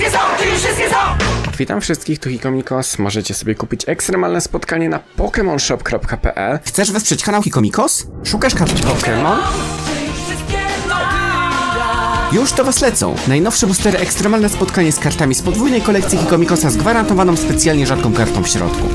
wszystkie są, tu już wszystkie są! Witam wszystkich, tu Hikomikos. Możecie sobie kupić ekstremalne spotkanie na pokemonshop.pl. Chcesz wesprzeć kanał Hikomikos? Szukasz kart Pokémon? Już to was lecą! Najnowsze boostery ekstremalne spotkanie z kartami z podwójnej kolekcji Hikomikosa z gwarantowaną specjalnie rzadką kartą w środku.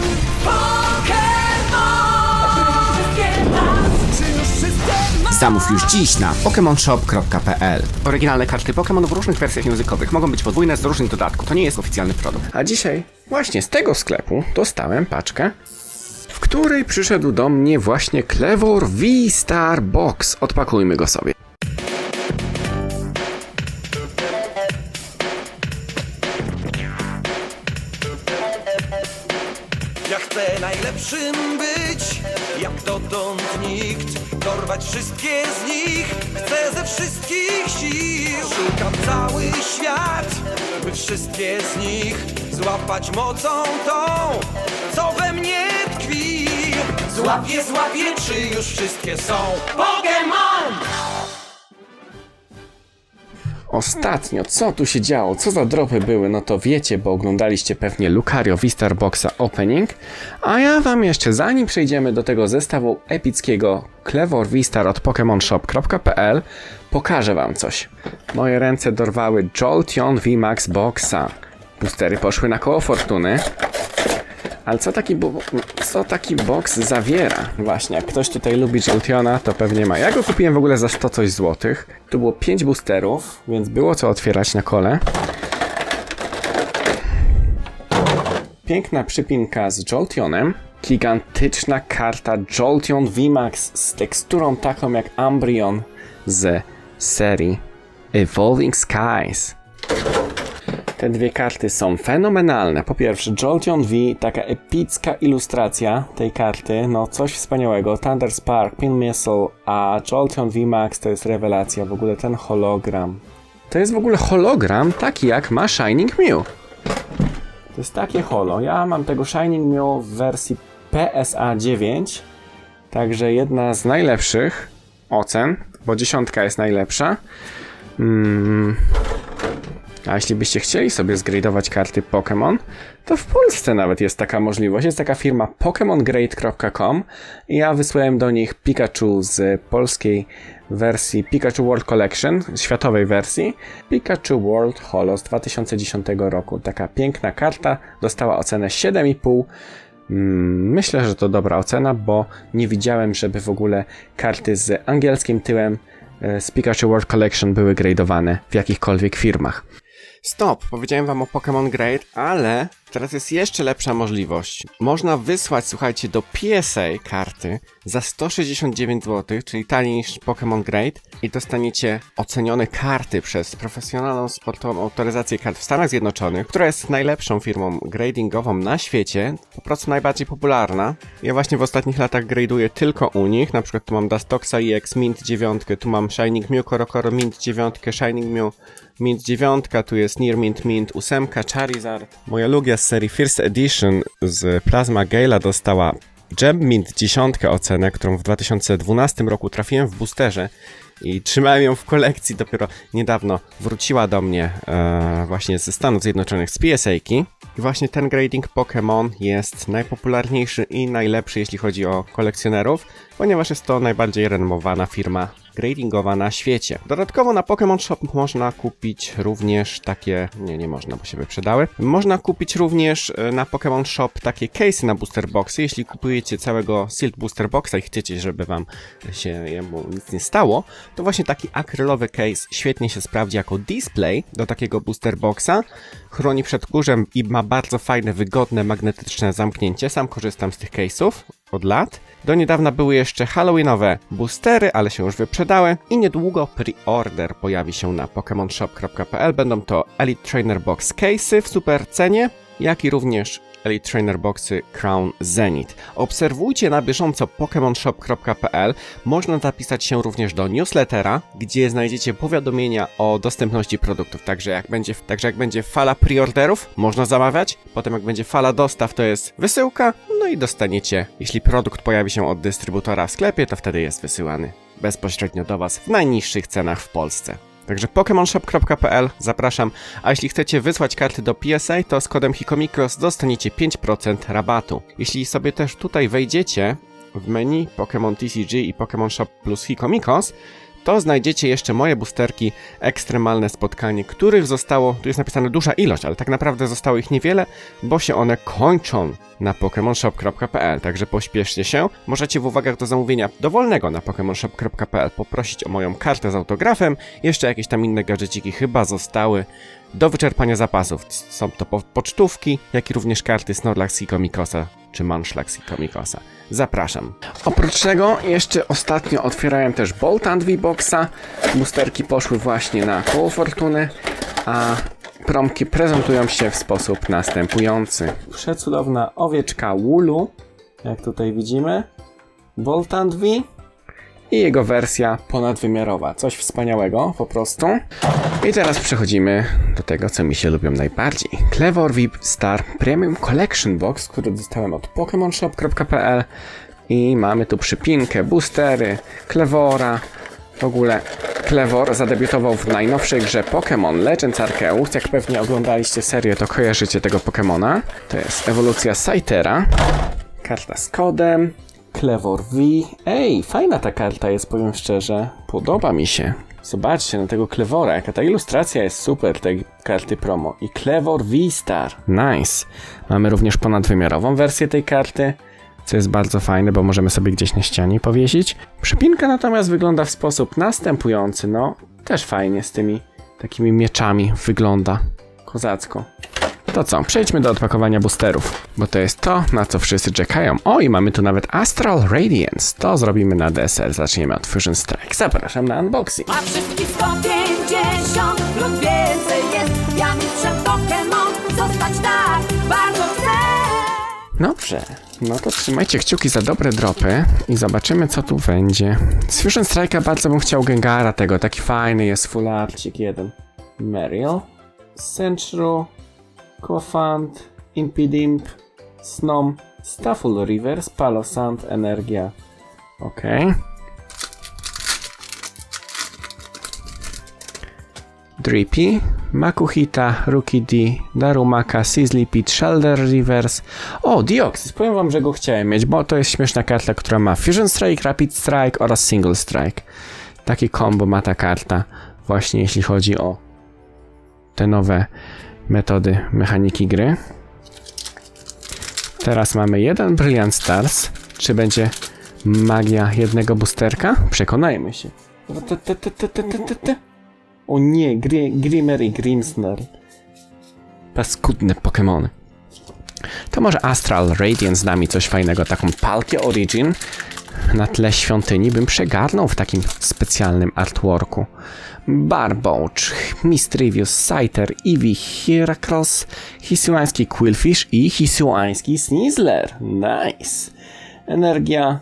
Zamów już dziś na pokemonshop.pl Oryginalne karty Pokémon w różnych wersjach językowych mogą być podwójne z różnych dodatków. To nie jest oficjalny produkt. A dzisiaj właśnie z tego sklepu dostałem paczkę, w której przyszedł do mnie właśnie Clevor V-Star Box. Odpakujmy go sobie. Ja chcę najlepszym być, jak dotąd nikt Dorwać wszystkie z nich, chcę ze wszystkich sił. Szukam cały świat, by wszystkie z nich Złapać mocą tą, co we mnie tkwi. Złapię, złapię, czy już wszystkie są. Pokémon! Ostatnio, co tu się działo, co za dropy były, no to wiecie, bo oglądaliście pewnie Lucario V-Star Boxa Opening, a ja wam jeszcze, zanim przejdziemy do tego zestawu epickiego Clevor V-Star od pokemonshop.pl, pokażę wam coś. Moje ręce dorwały Jolteon VMAX Boxa. Boostery poszły na koło fortuny. Ale co taki, co taki box zawiera? Właśnie, jak ktoś tutaj lubi Jolteona, to pewnie ma. Ja go kupiłem w ogóle za 100 coś złotych. Tu było 5 boosterów, więc było co otwierać na kole. Piękna przypinka z Jolteonem. Gigantyczna karta Jolteon VMAX z teksturą taką jak Umbreon z serii Evolving Skies. Te dwie karty są fenomenalne. Po pierwsze, Jolteon V, taka epicka ilustracja tej karty, no coś wspaniałego. Thunder Spark, Pin Missile, a Jolteon V Max to jest rewelacja. W ogóle ten hologram. To jest w ogóle hologram taki jak ma Shining Mew. To jest takie holo. Ja mam tego Shining Mew w wersji PSA 9, także jedna z najlepszych ocen, bo dziesiątka jest najlepsza. Mm, a jeśli byście chcieli sobie zgradować karty Pokémon, to w Polsce nawet jest taka możliwość. Jest taka firma pokemongrade.com i ja wysłałem do nich Pikachu z polskiej wersji Pikachu World Collection, światowej wersji, Pikachu World Holo z 2010 roku. Taka piękna karta, dostała ocenę 7,5. Mm, Myślę, że to dobra ocena, bo nie widziałem, żeby w ogóle karty z angielskim tyłem e, z Pikachu World Collection były gradowane w jakichkolwiek firmach. Stop, powiedziałem wam o Pokémon Grade, ale teraz jest jeszcze lepsza możliwość. Można wysłać, słuchajcie, do PSA karty za 169 zł, czyli taniej niż Pokémon Grade i dostaniecie ocenione karty przez profesjonalną sportową autoryzację kart w Stanach Zjednoczonych, która jest najlepszą firmą gradingową na świecie, po prostu najbardziej popularna. Ja właśnie w ostatnich latach graduję tylko u nich, na przykład tu mam Dustoxa EX Mint 9, tu mam Shining Mew Korokoro Mint 9, Shining Mew Mint 9, tu jest Near Mint Mint 8, Charizard. Moja Lugia z serii First Edition z Plasma Gala dostała Gem Mint 10 ocenę, którą w 2012 roku trafiłem w boosterze i trzymałem ją w kolekcji. Dopiero niedawno wróciła do mnie e, właśnie ze Stanów Zjednoczonych z PSA-ki. I właśnie ten grading Pokémon jest najpopularniejszy i najlepszy, jeśli chodzi o kolekcjonerów, ponieważ jest to najbardziej renomowana firma gradingowa na świecie. Dodatkowo na Pokémon Shop można kupić również takie, nie, nie można, bo się wyprzedały. Można kupić również e, na Pokémon Shop takie case'y na booster boxy. Jeśli kupujecie całego Silk Booster Boxa i chcecie, żeby wam się jemu nic nie stało, to właśnie taki akrylowy case świetnie się sprawdzi jako display do takiego booster boxa. Chroni przed kurzem i ma bardzo fajne, wygodne, magnetyczne zamknięcie. Sam korzystam z tych case'ów od lat. Do niedawna były jeszcze halloweenowe boostery, ale się już wyprzedały i niedługo pre-order pojawi się na pokemonshop.pl. Będą to Elite Trainer Box case'y w super cenie, jak i również Elite Trainer Boxy Crown Zenith. Obserwujcie na bieżąco pokemonshop.pl. Można zapisać się również do newslettera, gdzie znajdziecie powiadomienia o dostępności produktów. Także jak będzie, także jak będzie fala preorderów, można zamawiać. Potem jak będzie fala dostaw, to jest wysyłka. No i dostaniecie, jeśli produkt pojawi się od dystrybutora w sklepie, to wtedy jest wysyłany bezpośrednio do Was w najniższych cenach w Polsce. Także pokemonshop.pl zapraszam. A jeśli chcecie wysłać karty do PSA, to z kodem Hikomikros dostaniecie 5% rabatu. Jeśli sobie też tutaj wejdziecie w menu Pokemon TCG i Pokemon Shop plus Hikomikos, to znajdziecie jeszcze moje boosterki Ekstremalne Spotkanie, których zostało, tu jest napisane duża ilość, ale tak naprawdę zostało ich niewiele, bo się one kończą na pokemonshop.pl, także pośpieszcie się. Możecie w uwagach do zamówienia dowolnego na pokemonshop.pl poprosić o moją kartę z autografem, jeszcze jakieś tam inne gadżeciki chyba zostały do wyczerpania zapasów. Są to po pocztówki, jak i również karty Snorlax i Komikosa, czy Munchlax i Komikosa. Zapraszam. Oprócz tego jeszcze ostatnio otwierałem też Bolt and V-Boxa. Boosterki poszły właśnie na koło fortuny, a promki prezentują się w sposób następujący. Przecudowna owieczka Woolu, jak tutaj widzimy. Bolt and V i jego wersja ponadwymiarowa. Coś wspaniałego po prostu. I teraz przechodzimy do tego, co mi się lubią najbardziej. Clever VIP Star Premium Collection Box, który dostałem od pokemonshop.pl i mamy tu przypinkę, boostery, Clevora. W ogóle Clevor zadebiutował w najnowszej grze Pokémon Legends Arceus. Jak pewnie oglądaliście serię, to kojarzycie tego Pokémona. To jest ewolucja Saitera. Karta z kodem. Clevor V. Ej, fajna ta karta jest, powiem szczerze. Podoba mi się. Zobaczcie na tego Clevora, jaka ta ilustracja jest super tej karty promo. I Clevor V-Star. Nice. Mamy również ponadwymiarową wersję tej karty, co jest bardzo fajne, bo możemy sobie gdzieś na ścianie powiesić. Przypinka natomiast wygląda w sposób następujący. No, też fajnie z tymi takimi mieczami wygląda. Kozacko. To co, przejdźmy do odpakowania boosterów, bo to jest to, na co wszyscy czekają. O, i mamy tu nawet Astral Radiance. To zrobimy na deser. Zaczniemy od Fusion Strike. Zapraszam na unboxing. A wszystkich 150 lub więcej jest Ja mistrzem Pokémon Zostać tak bardzo chcę Dobrze, no to trzymajcie kciuki za dobre dropy i zobaczymy co tu będzie. Z Fusion Strike'a bardzo bym chciał Gengara tego, taki fajny jest full arcik jeden. Mariel, Sentru, Quafant, Impidimp, Snom, Stafful Reverse, Palosand, Energia. Okej. Drippy, Makuhita, Rookie D, Darumaka, Sizzly Pit, Shelder Reverse. O, Deoxys, powiem wam, że go chciałem mieć, bo to jest śmieszna karta, która ma Fusion Strike, Rapid Strike oraz Single Strike. Taki combo ma ta karta, właśnie jeśli chodzi o te nowe metody mechaniki gry. Teraz mamy jeden Brilliant Stars. Czy będzie magia jednego boosterka? Przekonajmy się. O nie, Gri Grimmer i Grimsner. Paskudne Pokémony. To może Astral Radiance z nami coś fajnego, taką Palkię Origin na tle świątyni bym przegarnął w takim specjalnym artworku. Barboach, Mischievous, Scyther, Eevee, Heracross, Hisuański Quillfish i Hisuański Sneasler. Nice. Energia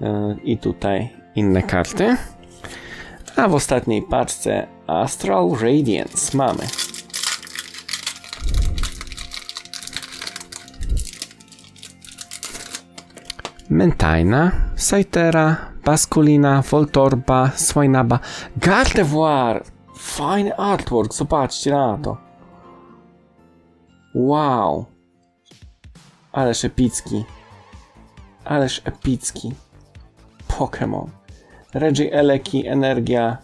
yy, i tutaj inne karty. A w ostatniej paczce Astral Radiance mamy. Mentaina, Saitera, Basculina, Voltorba, Swinaba, Gardevoir! Fajny artwork, zobaczcie na to. Wow. Ależ epicki. Ależ epicki. Pokémon. Reggie Eleki, Energia,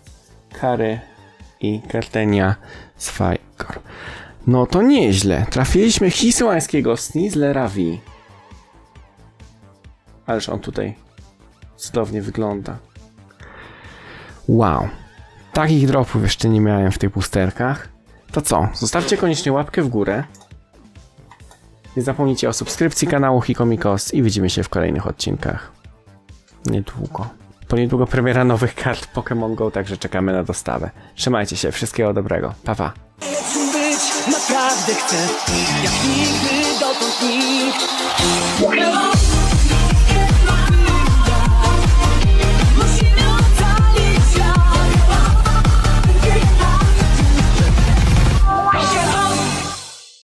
Kary i Kartenia Swajkor. No to nieźle. Trafiliśmy Hisuańskiego Sneaslera V. Ależ on tutaj cudownie wygląda. Wow. Takich dropów jeszcze nie miałem w tych boosterkach. To co? Zostawcie koniecznie łapkę w górę. Nie zapomnijcie o subskrypcji kanału Hikomikos i widzimy się w kolejnych odcinkach. Niedługo. Po niedługo premiera nowych kart Pokémon Go, także czekamy na dostawę. Trzymajcie się, wszystkiego dobrego. Pa pa. Naprawdę chcę Jak nigdy dotąd nikt